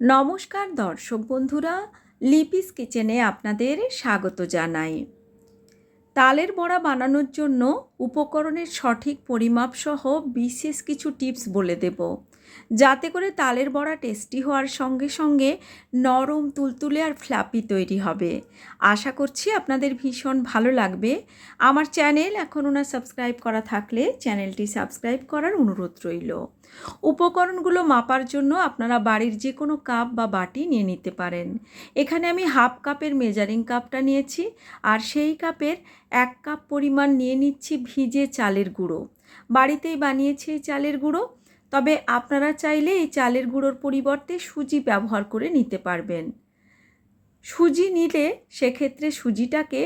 নমস্কার দর্শক বন্ধুরা লিপিস কিচেনে আপনাদের স্বাগত জানাই। তালের বড়া বানানোর জন্য উপকরণের সঠিক পরিমাপ সহ বিশেষ কিছু টিপস বলে দেব। যাতে করে তালের বড়া টেস্টি হওয়ার সঙ্গে সঙ্গে নরম, তুলতুলে আর ফ্ল্যাপি তৈরি হবে। আশা করছি আপনাদের ভীষণ ভালো লাগবে। আমার চ্যানেল এখনও না সাবস্ক্রাইব করা থাকলে চ্যানেলটি সাবস্ক্রাইব করার অনুরোধ রইল। উপকরণগুলো মাপার জন্য আপনারা বাড়ির যে কোনো কাপ বা বাটি নিয়ে নিতে পারেন। এখানে আমি হাফ কাপের মেজারিং কাপটা নিয়েছি আর সেই কাপের এক কাপ পরিমাণ নিয়ে নিচ্ছি ভিজে চালের গুঁড়ো। বাড়িতেই বানিয়েছি এই চালের গুঁড়ো, তবে আপনারা চাইলে এই চালের গুঁড়োর পরিবর্তে সুজি ব্যবহার করে নিতে পারবেন। সুজি নিলে সেক্ষেত্রে সুজিটাকে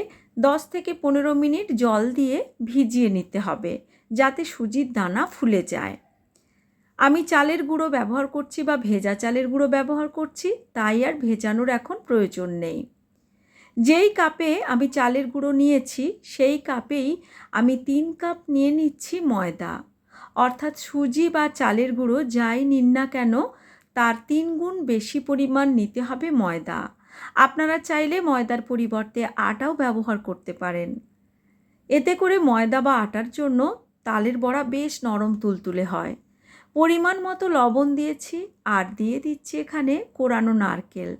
দশ থেকে পনেরো মিনিট জল দিয়ে ভিজিয়ে নিতে হবে, যাতে সুজির দানা ফুলে যায়। আমি চালের গুঁড়ো ব্যবহার করছি বা ভেজা চালের গুঁড়ো ব্যবহার করছি, তাই আর ভেজানোর এখন প্রয়োজন নেই। যেই কাপে আমি চালের গুঁড়ো নিয়েছি, সেই কাপেই আমি তিন কাপ নিয়ে নিচ্ছি ময়দা। অর্থাৎ সুজি বা চালের গুঁড়ো যাই নিন না কেন, তার তিন গুণ বেশি পরিমাণ নিতে হবে ময়দা। আপনারা চাইলে ময়দার পরিবর্তে আটাও ব্যবহার করতে পারেন। এতে করে ময়দা বা আটার জন্য তালের বড়া বেশ নরম তুলতুলে হয়। পরিমাণ মতো লবণ দিয়েছি, আর দিয়ে দিচ্ছি এখানে কোরানো নারকেল।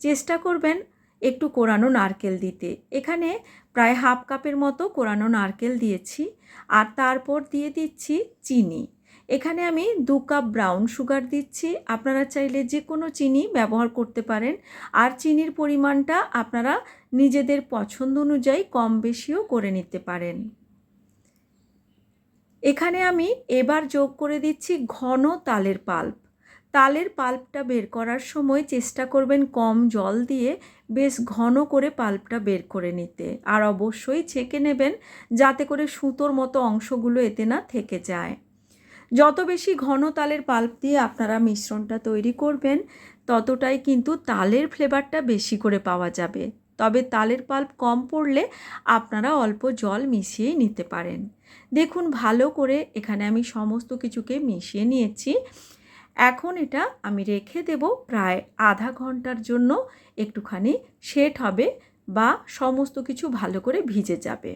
চেষ্টা করবেন একটু কোরানো নারকেল দিতে। এখানে প্রায় হাফ কাপের মতো কোরানো নারকেল দিয়েছি আর তারপর দিয়ে দিচ্ছি চিনি। এখানে আমি দু কাপ ব্রাউন সুগার দিচ্ছি। আপনারা চাইলে যে কোনো চিনি ব্যবহার করতে পারেন আর চিনির পরিমাণটা আপনারা নিজেদের পছন্দ অনুযায়ী কম বেশিও করে নিতে পারেন। এখানে আমি এবার যোগ করে দিচ্ছি ঘন তালের পাল্প। তালের পাল্পটা বের করার সময় চেষ্টা করবেন কম জল দিয়ে বেশ ঘন করে পাল্পটা বের করে নিতে। আর অবশ্যই ছেঁকে নেবেন যাতে করে সুতোর মতো অংশগুলো এতে না থেকে যায়। যত বেশি ঘন তালের পাল্প দিয়ে আপনারা মিশ্রণটা তৈরি করবেন, ততটাই কিন্তু তালের ফ্লেভারটা বেশি করে পাওয়া যাবে। তবে তালের পাল্প কম পড়লে আপনারা অল্প জল মিশিয়ে নিতে পারেন। দেখুন ভালো করে এখানে আমি সমস্ত কিছুকে মিশিয়ে নিয়েছি। এখন এটা আমি রেখে দেব প্রায় আধা ঘণ্টার জন্য। একটুখানি সেট হবে বা সমস্ত কিছু ভালো করে ভিজে যাবে।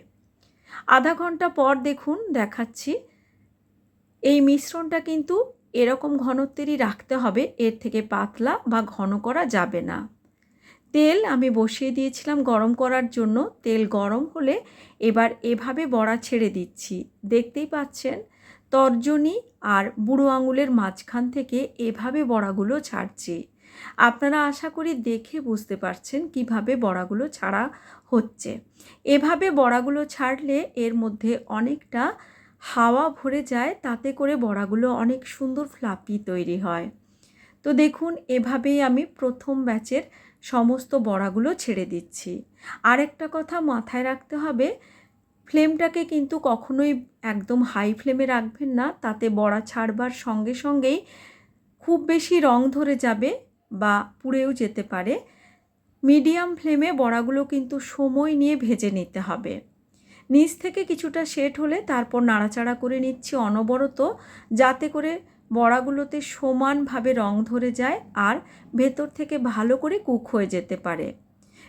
আধা ঘণ্টা পর দেখুন, দেখাচ্ছি। এই মিশ্রণটা কিন্তু এরকম ঘনত্বেরই রাখতে হবে, এর থেকে পাতলা বা ঘন করা যাবে না। তেল আমি বসিয়ে দিয়েছিলাম গরম করার জন্য। তেল গরম হলে এবার এভাবে বড়া ছেড়ে দিচ্ছি। দেখতেই পাচ্ছেন? তর্জনী আর বুড়ো আঙুলের মাঝখান থেকে এভাবে বড়াগুলো ছাড়ছি। আপনারা আশা করি দেখে বুঝতে পারছেন কীভাবে বড়াগুলো ছাড়া হচ্ছে। এভাবে বড়াগুলো ছাড়লে এর মধ্যে অনেকটা হাওয়া ভরে যায়, তাতে করে বড়াগুলো অনেক সুন্দর ফ্লাপি তৈরি হয়। তো দেখুন, এভাবেই আমি প্রথম ব্যাচের সমস্ত বড়াগুলো ছেড়ে দিচ্ছি। আরেকটা কথা মাথায় রাখতে হবে ফ্লেমটাকে কিন্তু কখনোই একদম হাই ফ্লেমে রাখবেন না। তাতে বড়া ছাড়বার সঙ্গে সঙ্গেই খুব বেশি রং ধরে যাবে বা পুড়েও যেতে পারে। মিডিয়াম ফ্লেমে বড়াগুলো কিন্তু সময় নিয়ে ভেজে নিতে হবে। নিচ থেকে কিছুটা সেট হলে তারপর নাড়াচাড়া করে নিচ্ছি অনবরত, যাতে করে বড়াগুলোতে সমানভাবে রং ধরে যায় আর ভেতর থেকে ভালো করে কুক হয়ে যেতে পারে।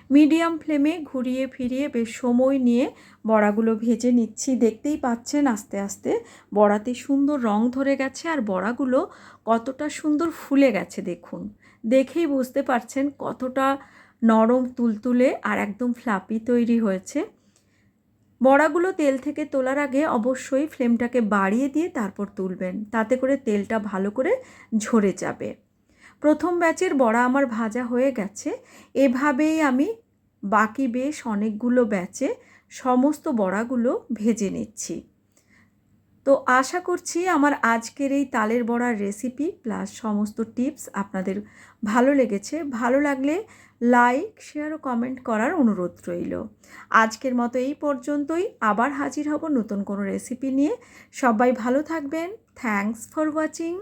মিডিয়াম ফ্লেমে ঘুরিয়ে ফিরিয়ে বেশ সময় নিয়ে বড়াগুলো ভেজে নিচ্ছি। দেখতেই পাচ্ছেন আস্তে আস্তে বড়াতে সুন্দর রং ধরে গেছে আর বড়াগুলো কতটা সুন্দর ফুলে গেছে দেখুন। দেখেই বুঝতে পারছেন কতটা নরম, তুলতুলে আর একদম ফ্লাপি তৈরি হয়েছে। বড়াগুলো তেল থেকে তোলার আগে অবশ্যই ফ্লেমটাকে বাড়িয়ে দিয়ে তারপর তুলবেন। তাতে করে তেলটা ভালো করে ঝরে যাবে। প্রথম ব্যাচের বড়া আমার ভাজা হয়ে গেছে। এভাবেই আমি বাকি বেশ অনেকগুলো ব্যাচে সমস্ত বড়াগুলো ভেজে নিচ্ছি। তো আশা করছি আমার আজকের এই তালের বড়ার রেসিপি প্লাস সমস্ত টিপস আপনাদের ভালো লেগেছে। ভালো লাগলে লাইক শেয়ার ও কমেন্ট করার অনুরোধ রইল। আজকের মতো এই পর্যন্তই। আবার হাজির হব নতুন কোনো রেসিপি নিয়ে। সবাই ভালো থাকবেন। Thanks for watching